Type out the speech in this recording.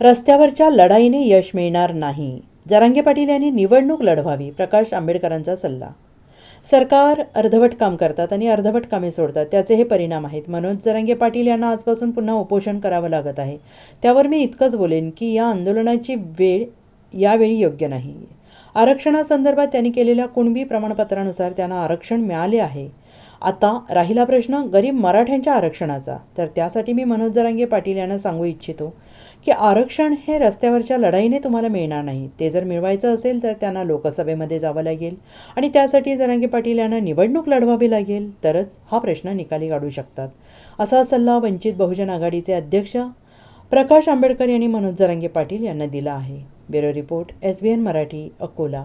रस्त्यावरच्या लढाईने यश मिळणार नाही. जरांगे पाटील यांनी निवडणूक लढवावी प्रकाश आंबेडकरांचा सल्ला. सरकार अर्धवट काम करतात आणि अर्धवट कामे सोडतात त्याचे हे परिणाम आहेत. मनोज जरांगे पाटील यांना आजपासून पुन्हा उपोषण करावं लागत आहे. त्यावर मी इतकंच बोलेन की या आंदोलनाची वेळ यावेळी योग्य नाही. आरक्षणासंदर्भात त्यांनी केलेल्या कुणबी प्रमाणपत्रानुसार त्यांना आरक्षण मिळाले आहे. आता राहिला प्रश्न गरीब मराठ्यांच्या आरक्षणाचा. तर त्यासाठी मी मनोज जरांगे पाटील यांना सांगू इच्छितो की आरक्षण हे रस्त्यावरच्या लढाईने तुम्हाला मिळणार नाही. ते जर मिळवायचं असेल तर त्यांना लोकसभेमध्ये जावं लागेल आणि त्यासाठी जरांगे पाटील यांना निवडणूक लढवावी लागेल. तरच हा प्रश्न निकाली काढू शकतात. असा सल्ला वंचित बहुजन आघाडीचे अध्यक्ष प्रकाश आंबेडकर यांनी मनोज जरांगे पाटील यांना दिला आहे. Bureau report S B N Marathi Akola.